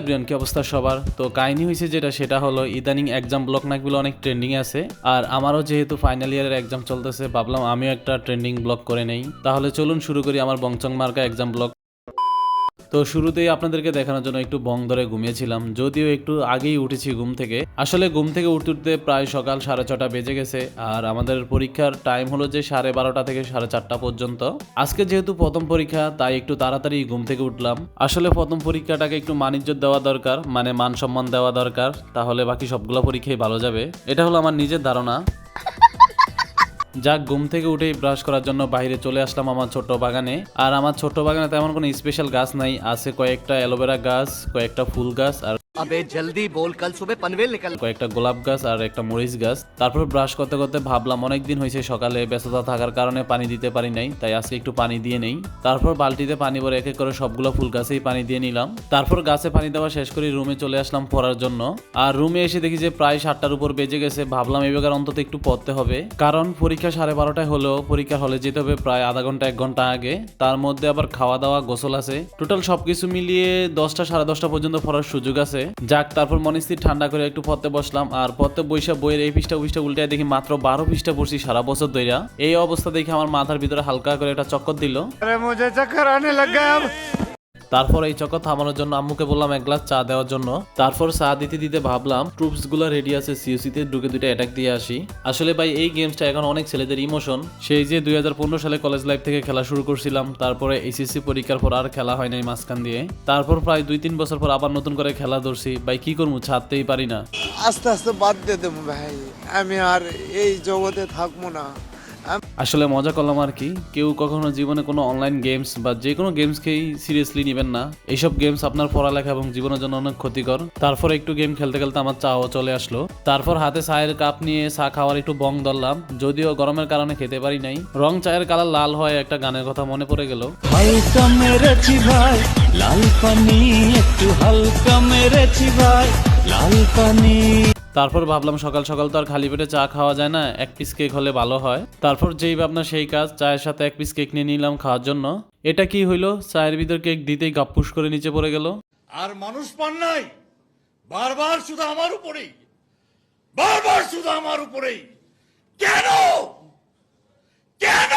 Everyone কি অবস্থা সবার? তো কাহিনী হয়েছে যেটা, সেটা হলো ইদানিং এক্সাম ব্লক নাকগুলো অনেক ট্রেন্ডিং আছে, আর আমারও যেহেতু ফাইনাল ইয়ারের এক্সাম চলতেছে, ভাবলাম আমিও একটা ট্রেন্ডিং ব্লক করে নেই। তাহলে চলুন শুরু করি আমার বংচং মার্কা এক্সাম ব্লক তো শুরুতেই আপনাদেরকে দেখানোর জন্য একটু বং ধরে ঘুমিয়েছিলাম, যদিও একটু আগেই উঠেছি ঘুম থেকে। আসলে ঘুম থেকে উঠতে উঠতে প্রায় সকাল সাড়ে ছটা বেজে গেছে, আর আমাদের পরীক্ষার টাইম হলো যে সাড়ে বারোটা থেকে সাড়ে চারটা পর্যন্ত। আজকে যেহেতু প্রথম পরীক্ষা, তাই একটু তাড়াতাড়ি ঘুম থেকে উঠলাম। আসলে প্রথম পরীক্ষাটাকে একটু মানিজ্য দেওয়া দরকার মানে মান সম্মান দেওয়া দরকার, তাহলে বাকি সবগুলো পরীক্ষাই ভালো যাবে। এটা হলো আমার নিজের ধারণা। যাক ঘুম থেকে উঠেই ব্রাশ করার জন্য বাইরে চলে আসলাম আমার ছোট বাগানে। আর আমার ছোট বাগানে তেমন কোনো স্পেশাল গাছ নাই, আছে কয়েকটা অ্যালোভেরা গাছ, কয়েকটা ফুল গাছ, আর আবে জলদি বল কাল সুবে পানভেল নিকাল কয়েকটা গোলাপ গাছ আর একটা মরিচ গাছ। তারপর ব্রাশ করতে করতে ভাবলাম অনেক দিন হয়েছে, সকালে ব্যস্ততা থাকার কারণে পানি দিতে পারি নাই, তাই আজকে একটু পানি দিয়ে নেই। তারপর বালতিতে পানি ভরে এক এক করে সবগুলো ফুল গাছেই পানি দিয়ে নিলাম। তারপর গাছে পানি দেওয়া শেষ করে রুমে চলে আসলাম পড়ার জন্য। আর রুমে এসে দেখি যে প্রায় সাতটার উপর বেজে গেছে, ভাবলাম এবার অন্তত একটু পড়তে হবে। কারণ পরীক্ষা সাড়ে বারোটায় হলেও পরীক্ষা হলে যেতে হবে প্রায় আধা ঘণ্টা, এক ঘণ্টা আগে। তার মধ্যে আবার খাওয়া দাওয়া, গোসল আছে। টোটাল সবকিছু মিলিয়ে দশটা সাড়ে দশটা পর্যন্ত পড়ার সুযোগ আছে। যাক, তারপর মনস্থির ঠান্ডা করে একটু পথে বসলাম, আর পথে বৈশা বইয়ের এই পৃষ্ঠা পৃষ্ঠা উল্টে দেখি মাত্র বারো পৃষ্ঠা পড়ছি সারা বছর ধইরা। এই অবস্থা দেখে আমার মাথার ভিতরে হালকা করে একটা চক্কর দিল। তারপর এই চক্কর থামানোর জন্য আম্মুকে বললাম এক গ্লাস চা দেওয়ার জন্য। তারপর চা দিতে দিতে ভাবলাম ট্রুপসগুলো রেডি আছে সিওসিতে ঢুকে দুইটা অ্যাটাক দিয়ে আসি। আসলে ভাই, এই গেমসটা এখন অনেক ছেলেদের ইমোশন সেই যে দুই হাজার পনেরো সালে কলেজ লাইফ থেকে খেলা শুরু করছিলাম, তারপরে এইচএসসি পরীক্ষার পর আর খেলা হয় নাই মাঝখান দিয়ে। তারপর প্রায় দুই তিন বছর পর আবার নতুন করে খেলা ধরছি। ভাই, কি করব, ছাড়তেই পারি না। আস্তে আস্তে বাদ দিয়ে দেবো ভাই। আমি আর এই জগতে থাকব না। আসলে মজা করলাম আর কি। কেউ কখনো জীবনে কোনো অনলাইন গেমস বা যে কোনো গেমসকেই সিরিয়াসলি নেবেন না। এইসব গেমস আপনার পড়ালেখা এবং জীবনের জন্য অনেক ক্ষতিকর। তারপর একটু গেম খেলতে খেলতে আমার চাও চলে আসলো। তারপর হাতে চায়ের কাপ নিয়ে চা খাওয়ার একটু বং ধরলাম। যদিও গরমের কারণে খেতে পারি নাই। রং চায়ের কালার লাল হয় একটা গানের কথা মনে পড়ে গেল। লাল পানি। তারপর ভাবলাম সকাল সকাল তো আর খালি পেটে চা খাওয়া যায় না, এক পিস কেক হলে ভালো হয়। তারপর যেই ভাবনা সেই কাজ, চায়ের সাথে এক পিস কেক নিয়ে নিলাম খাওয়ার জন্য। এটা কি হইল? চায়ের ভিতর কেক দিতেই গাপ্পুস করে নিচে পড়ে গেল। আর মানুষ পান নাই? বারবার শুধু আমার উপরেই। বারবার শুধু আমার উপরেই কেন কেন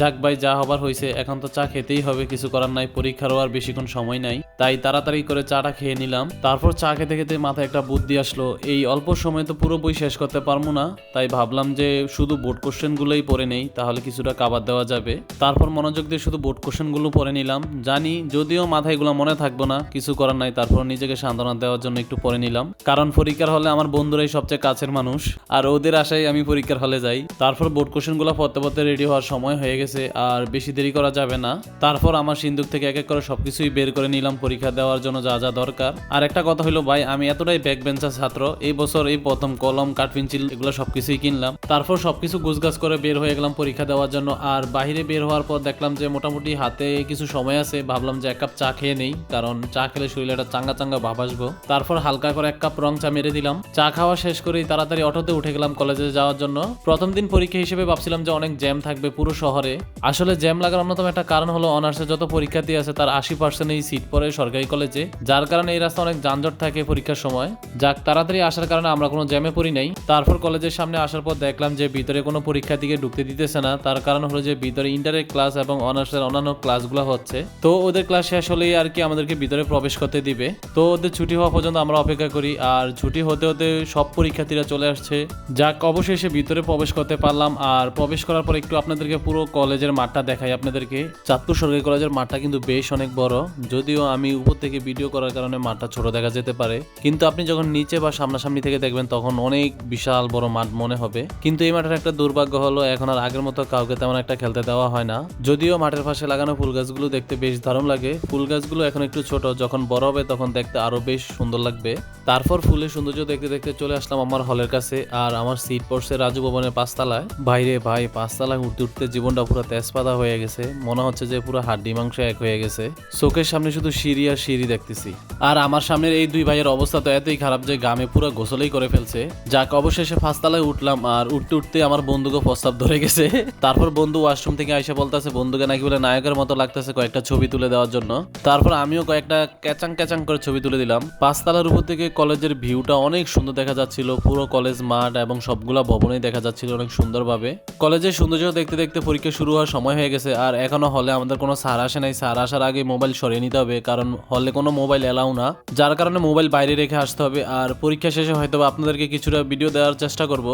যাক ভাই, যা হবার হয়েছে এখন তো চা খেতেই হবে, কিছু করার নাই, পরীক্ষারও আর বেশিক্ষণ সময় নাই। তাই তাড়াতাড়ি করে চাটা খেয়ে নিলাম। তারপর চা খেতে খেতে মাথায় একটা বুদ্ধি আসলো। এই অল্প সময় তো পুরো বই শেষ করতে পারব না, তাই ভাবলাম যে শুধু বোর্ড কোশ্চেনগুলোই পড়ে নেই, তাহলে কিছুটা কাবার দেওয়া যাবে। তারপর মনোযোগ দিয়ে শুধু বোর্ড কোশ্চেনগুলো পড়ে নিলাম। জানি যদিও মাথায় এগুলো মনে থাকব না, কিছু করার নাই, তারপর নিজেকে সান্ত্বনা দেওয়ার জন্য একটু পড়ে নিলাম। কারণ পরীক্ষার হলে আমার বন্ধুরাই সবচেয়ে কাছের মানুষ, আর ওদের আশায় আমি পরীক্ষার হলে যাই। তারপর বোর্ড কোশ্চেনগুলো পড়তে পড়তে রেডি হওয়ার সময় হয়ে গেছে। আর বেশি দেরি করা যাবে না। তারপর আমার সিন্ধুক থেকে এক এক করে সবকিছুই বের করে নিলাম, পরীক্ষা দেওয়ার জন্য যা যা দরকার। আর একটা কথা হলো, ভাই, আমি এতটাই ব্যাক বেঞ্চার ছাত্র, এই বছর এই প্রথম কলম কাঠ পেন্সিল এগুলো সবকিছুই কিনলাম। তারপর সবকিছু গুছগাছ করে বের হয়ে গেলাম পরীক্ষা দেওয়ার জন্য। আর বাইরে বের হওয়ার পর দেখলাম যে মোটামুটি হাতে কিছু সময় আছে, ভাবলাম যে এক কাপ চা খেয়ে নেই, কারণ চা খেলে শরীরে একটা চাঙ্গা চাঙ্গা ভাব আসব। তারপর হালকা করে এক কাপ রং চা মেরে দিলাম। চা খাওয়া শেষ করেই তাড়াতাড়ি অটোতে উঠে গেলাম কলেজে যাওয়ার জন্য। প্রথম দিন পরীক্ষা হিসেবে ভাবছিলাম যে অনেক জ্যাম থাকবে পুরো শহরে। আসলে জ্যাম লাগার অন্যতম একটা কারণ হলো অনার্সে যত পরীক্ষার্থী আছে, তার আশি পার্সেন্ট এই সিট পড়ে সরকারি কলেজে যার কারণে এই রাস্তা অনেক যানজট থাকে পরীক্ষার সময়। যাক, তাড়াতাড়ি আসার কারণে আমরা কোনো জ্যামে পড়ি নাই। তারপর কলেজের সামনে আসার পর দেখলাম যে ভিতরে কোনো পরীক্ষার্থীকে ঢুকতে দিতেছে না। তার কারণ হলো যে ভিতরে ইন্টারের ক্লাস এবং অনার্সের অন্যান্য ক্লাসগুলো হচ্ছে। তো ওদের ক্লাস শেষ হলেই আর কি আমাদেরকে ভিতরে প্রবেশ করতে দিবে। তো ওদের ছুটি হওয়া পর্যন্ত আমরা অপেক্ষা করি। আর ছুটি হতে হতে সব পরীক্ষার্থীরা চলে আসছে। যাক, অবশেষে ভিতরে প্রবেশ করতে পারলাম। আর প্রবেশ করার পর একটু আপনাদেরকে পুরো কলেজের মাঠটা দেখাই আপনাদেরকে। চাঁদপুর সরকারি কলেজের মাঠটা কিন্তু বেশ অনেক বড়। যদিও আমি উপর থেকে ভিডিও করার কারণে মাঠটা ছোট দেখা যেতে পারে। কিন্তু আপনি যখন নিচে বা সামনাসামনি থেকে দেখবেন, তখন অনেক বিশাল বড় মাঠ মনে হবে। কিন্তু এই মাঠের একটা দুর্ভাগ্য হলো, এখন আর আগের মতো কাউকে তেমন একটা খেলতে দেওয়া হয় না। যদিও মাঠের পাশে লাগানো ফুল গাছগুলো দেখতে বেশ দারুণ লাগে। ফুল গাছগুলো এখন একটু ছোট, যখন বড় হবে তখন দেখতে আরও বেশ সুন্দর লাগবে। তারপর ফুলের সৌন্দর্য দেখতে দেখতে চলে আসলাম আমার হলের কাছে আর আমার সিট পড়ছে রাজু ভবনের পাঁচতলায়। বাইরে ভাই, পাঁচতলায় উঠতে উঠতে জীবনটা পুরো তেজপাতা হয়ে গেছে। মনে হচ্ছে যে পুরো হাড্ডি মাংস এক হয়ে গেছে। চোখের সামনে শুধু সিঁড়ি আর সিঁড়ি দেখতেছি। আর আমার সামনের এই দুই ভাইয়ের অবস্থা তো এতই খারাপ যে গামে পুরো গোসলেই করে ফেলছে। যাক, অবশেষে ফাঁসতলায় উঠলাম আর উঠতে উঠতে আমার বন্ধুকে প্রস্তাব ধরে গেছে। তারপর বন্ধু ওয়াশরুম থেকে আইসা বলতেছে, বন্ধুকে নাকি বলে নায়কের মতো লাগতেছে কয়েকটা ছবি তুলে দেওয়ার জন্য। তারপর আমিও কয়েকটা ক্যাচাং ক্যাচাং করে ছবি তুলে দিলাম। পাঁচতলার উপর থেকে কলেজের ভিউটা অনেক সুন্দর দেখা যাচ্ছিল। পুরো কলেজ মাঠ এবং সবগুলা ভবনেই দেখা যাচ্ছিল অনেক সুন্দরভাবে। কলেজের সৌন্দর্য দেখতে দেখতে পরীক্ষা শুরু হওয়ার সময় হয়ে গেছে। আর এখনও হলে আমাদের কোনো সার আসে নাই। সার আসার আগে মোবাইল সরিয়ে নিতে হবে। কারণ হলে কোনো মোবাইল এলাও না। যার কারণে মোবাইল বাইরে রেখে আসতে হবে। আর পরীক্ষা শেষে হয়তো আপনাদেরকে কিছুটা ভিডিও দেওয়ার চেষ্টা করব।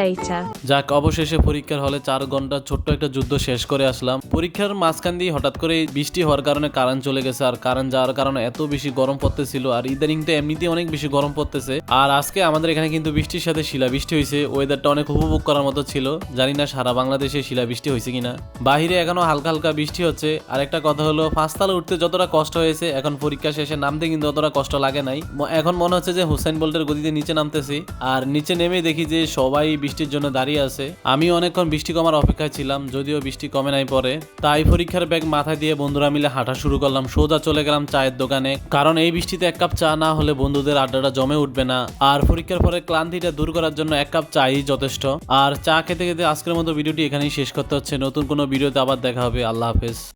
Later. যাক, অবশেষে পরীক্ষার হলে ঘণ্টা ছোট্ট একটা যুদ্ধ শেষ করে আসলাম। পরীক্ষার মাঝখান দিয়ে হঠাৎ করে বৃষ্টি হওয়ার কারণে চলে গেছে, আর যাওয়ার কারণে এত বেশি গরম পড়তেছিল, আর ইদানিং তো অনেক বেশি গরম পড়তেছে। আর আজকে আমাদের এখানে কিন্তু বৃষ্টির সাথে শিলা বৃষ্টি হয়েছে ওয়েদারটা অনেক উপভোগ করার মতো ছিল। জানি না সারা বাংলাদেশে শিলা বৃষ্টি হয়েছে কিনা। বাহিরে এখনও হালকা হালকা বৃষ্টি হচ্ছে। আর একটা কথা হলো পাঁচতলা উঠতে যতটা কষ্ট হয়েছে, এখন পরীক্ষা শেষে নামতে কিন্তু অতটা কষ্ট লাগে নাই। এখন মনে হচ্ছে যে হুসাইন বোল্টের গতিতে নিচে নামতেছি, আর নিচে নেমে দেখি যে সবাই বৃষ্টির জন্য দাঁড়িয়ে আছে, আমি অনেকক্ষণ বৃষ্টি কমার অপেক্ষায় ছিলাম, যদিও বৃষ্টি কমে নাই পরে। তাই পরীক্ষার ব্যাগ মাথায় দিয়ে বন্ধুরা মিলে হাঁটা শুরু করলাম। সোজা চলে গেলাম চায়ের দোকানে। কারণ এই বৃষ্টিতে এক কাপ চা না হলে বন্ধুদের আড্ডাটা জমে উঠবে না। আর পরীক্ষার পরে ক্লান্তিটা দূর করার জন্য এক কাপ চাই যথেষ্ট। আর চা খেতে খেতে আজকের মতো ভিডিওটি এখানেই শেষ করতে হচ্ছে। নতুন কোনো ভিডিওতে আবার দেখা হবে। আল্লাহ হাফেজ।